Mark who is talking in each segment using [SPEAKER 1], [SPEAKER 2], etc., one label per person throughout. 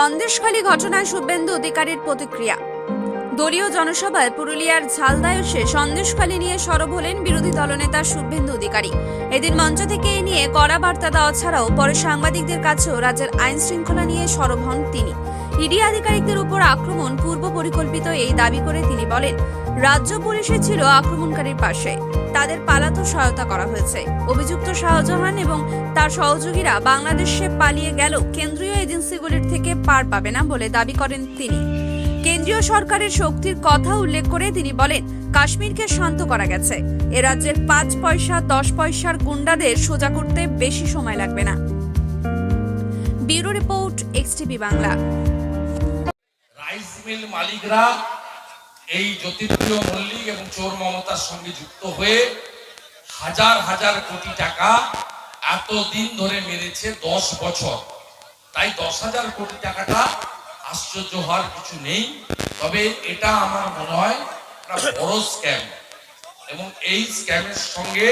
[SPEAKER 1] সন্দেশখালী ঘটনায় শুভেন্দু অধিকারীর প্রতিক্রিয়া। দলীয় জনসভায় পুরুলিয়ার ঝালদায়সে সন্দেশখালী নিয়ে সরব হলেন বিরোধী দলনেতা শুভেন্দু অধিকারী। এদিন মঞ্চ থেকে এ নিয়ে কড়া বার্তা দেওয়া ছাড়াও পরে সাংবাদিকদের কাছেও রাজ্যের আইন শৃঙ্খলা নিয়ে সরব হন তিনি। ইডি আধিকারিকদের উপর আক্রমণ পূর্ব পরিকল্পিত এই দাবি করে তিনি বলেন, রাজ্য পুলিশে ছিল আক্রমণকারীর পাশে। তাদের পালাতে সহায়তা করা হয়েছে। অভিযুক্ত শাহজাহান এবং তার সহযোগীরা বাংলাদেশে পালিয়ে গেল কেন্দ্রীয় এজেন্সিগুলির থেকে পার পাবে না বলে দাবি করেন তিনি। কেন্দ্রীয় সরকারের শক্তির কথা উল্লেখ করে তিনি বলেন, কাশ্মীরকে শান্ত করা গেছে। এ রাজ্যের পাঁচ পয়সা, দশ পয়সার গুন্ডাদের সোজা করতে বেশি সময় লাগবে না। Bureau report XTV Bangla.
[SPEAKER 2] Rice mill মালিকরা এই জ্যোতিপ্রিয় মল্লিক এবং চোর মমতার সঙ্গে যুক্ত হয়ে হাজার হাজার কোটি টাকা এতদিন ধরে মেরেছে দশ বছর। তাই দশ হাজার কোটি টাকাটা আশ্চর্য হওয়ার কিছু নেই, তবে এটা আমার মনে হয় বড় স্ক্যাম এবং এই স্ক্যামের সঙ্গে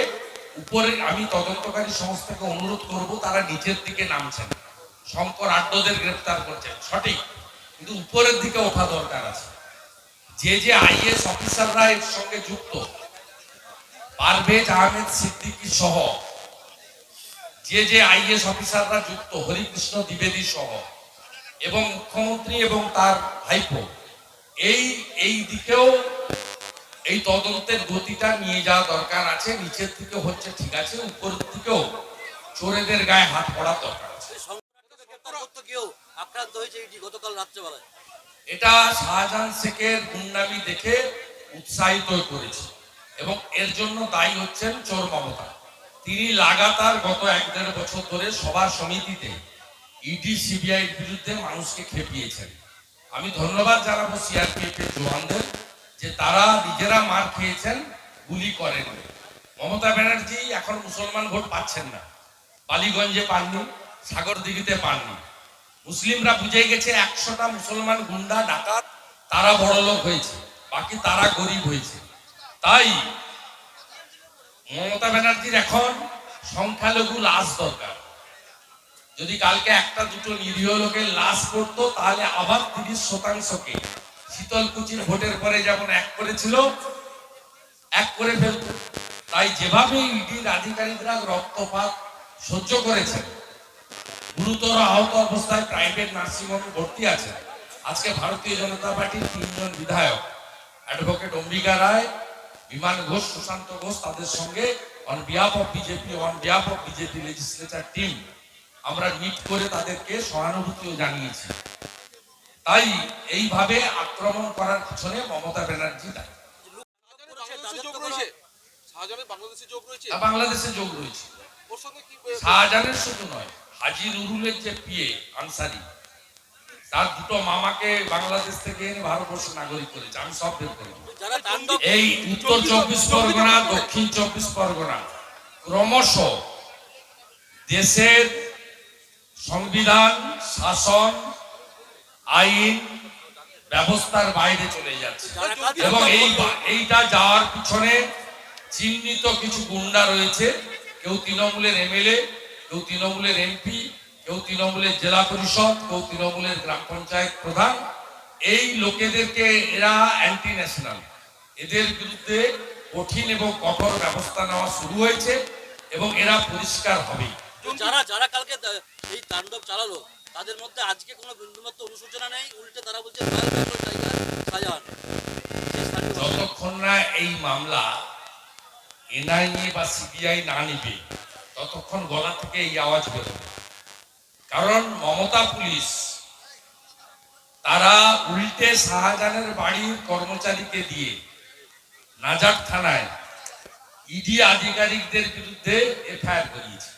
[SPEAKER 2] উপরে আমি তদন্তকারী সংস্থাকে অনুরোধ করব, তারা নিচের দিকে নামছেন। শঙ্কর আড্ডদের গ্রেপ্তার করছেন, সঠিক। কিন্তু উপরের দিকে ওঠা দরকার আছে। যে যে আইএস অফিসাররা এর সঙ্গে যুক্ত, পারভেজ আহমেদ সিদ্দিকী সহ, যে যে আইএস অফিসাররা যুক্ত, হরিকৃষ্ণ দ্বিবেদী সহ এবং মুখ্যমন্ত্রী এবং তার ভাইপো। এই এই দিকেও এই তদন্তের গতিটা নিয়ে যাওয়া দরকার আছে। নিচের দিকে হচ্ছে ঠিক আছে উপরের দিকেও চোরেদের গায়ে হাত পড়া দরকার আছে।
[SPEAKER 3] আক্রান্ত হয়েছে গতকাল রাত্রেবেলায়।
[SPEAKER 2] এটা শাহজাহান শেখের গুন্ডামি দেখে উৎসাহিত করেছে এবং এর জন্য দায়ী হচ্ছেন চোর মমতা। তিনি লাগাতার গত এক দেড় বছর ধরে সভা সমিতিতে ইডি সিবিআই বিরুদ্ধে মানুষকে খেপিয়েছেন। আমি ধন্যবাদ জানাব সিআরপিএফ এর জওয়ানদের যে তারা নিজেরা মার খেয়েছেন, গুলি করেন মমতা ব্যানার্জি এখন মুসলমান ভোট পাচ্ছেন না। বালিগঞ্জে পাননি, সাগরদিঘিতে পাননি। মুসলিমরা বুঝে গেছে একশোটা মুসলমান গুন্ডা ডাকাত, তারা বড় লোক হয়েছে, বাকি তারা গরিব হয়েছে। তাই মমতা ব্যানার্জির এখন সংখ্যালঘু লাশ দরকার। যদি কালকে একটা দুটো নিরীহ লোকের লাশ করতো তাহলে আবার তিরিশ শতাংশকে। শীতলকুচির ভোটের পরে যেমন এক করেছিল, এক করে ফেলত। তাই যেভাবে ইডির আধিকারিকরা রক্তপাত সহ্য করেছেন, গুরুতর আহত অবস্থায় প্রাইভেট নার্সিংহোমে ভর্তি আছে আজকে ভারতীয় জনতা পার্টির তিনজন বিধায়ক, অ্যাডভোকেট অম্বিকা রায়, বিমান ঘোষ, সুশান্ত ঘোষ, তাদের সঙ্গে on behalf of BJP on behalf of BJP legislature team আমরা মিট করে তাদেরকে সহানুভূতিও জানিয়েছি। তাই এইভাবে আক্রমণ করার পিছনে মমতা ব্যানার্জি দায়ী।
[SPEAKER 4] বাংলাদেশে যোগ রয়েছে? কি
[SPEAKER 2] শাহজাহানের শুধু নয় হাজি নুরুলের যে পিএ আনসারি তার দুটো মামাকে বাংলাদেশ থেকে এনে ভারতবর্ষের নাগরিক করেছে। আমি সব বের এই উত্তর চব্বিশ পরগনা দক্ষিণ চব্বিশ পরগনা ক্রমশ দেশের সংবিধান, শাসন, আইন, ব্যবস্থার বাইরে চলে যাচ্ছে। এবং এই এইটা যাওয়ার পিছনে চিহ্নিত কিছু গুন্ডা রয়েছে। কেউ তৃণমূলের এমএলএ, কেউ তৃণমূলের এমপি, কেউ তৃণমূলের জেলা পরিষদ, কেউ তৃণমূলের গ্রাম পঞ্চায়েত প্রধান। এই লোকেদেরকে এরা অ্যান্টি ন্যাশনাল এদের বিরুদ্ধে কঠিন এবং কঠোর ব্যবস্থা নেওয়া শুরু হয়েছে এবং এরা পরিষ্কার হবে
[SPEAKER 3] যারা যারা কালকে এই তাণ্ডব চালালো। তাদের মধ্যে আজকে কোনো বিন্দুমাত্র অনুশোচনা নেই, উল্টে তারা বলছে।
[SPEAKER 2] যতক্ষণ না এই মামলা এনআইএ বা সিবিআই না নিবে, ততক্ষণ গলা থেকে এই আওয়াজ বেরোবে। কারণ মমতা পুলিশ, তারা উল্টে শাহজাহানের বাড়ির কর্মচারীকে দিয়ে নাজার থানায় ইডি আধিকারিকদের বিরুদ্ধে এফআইআর করিয়েছে।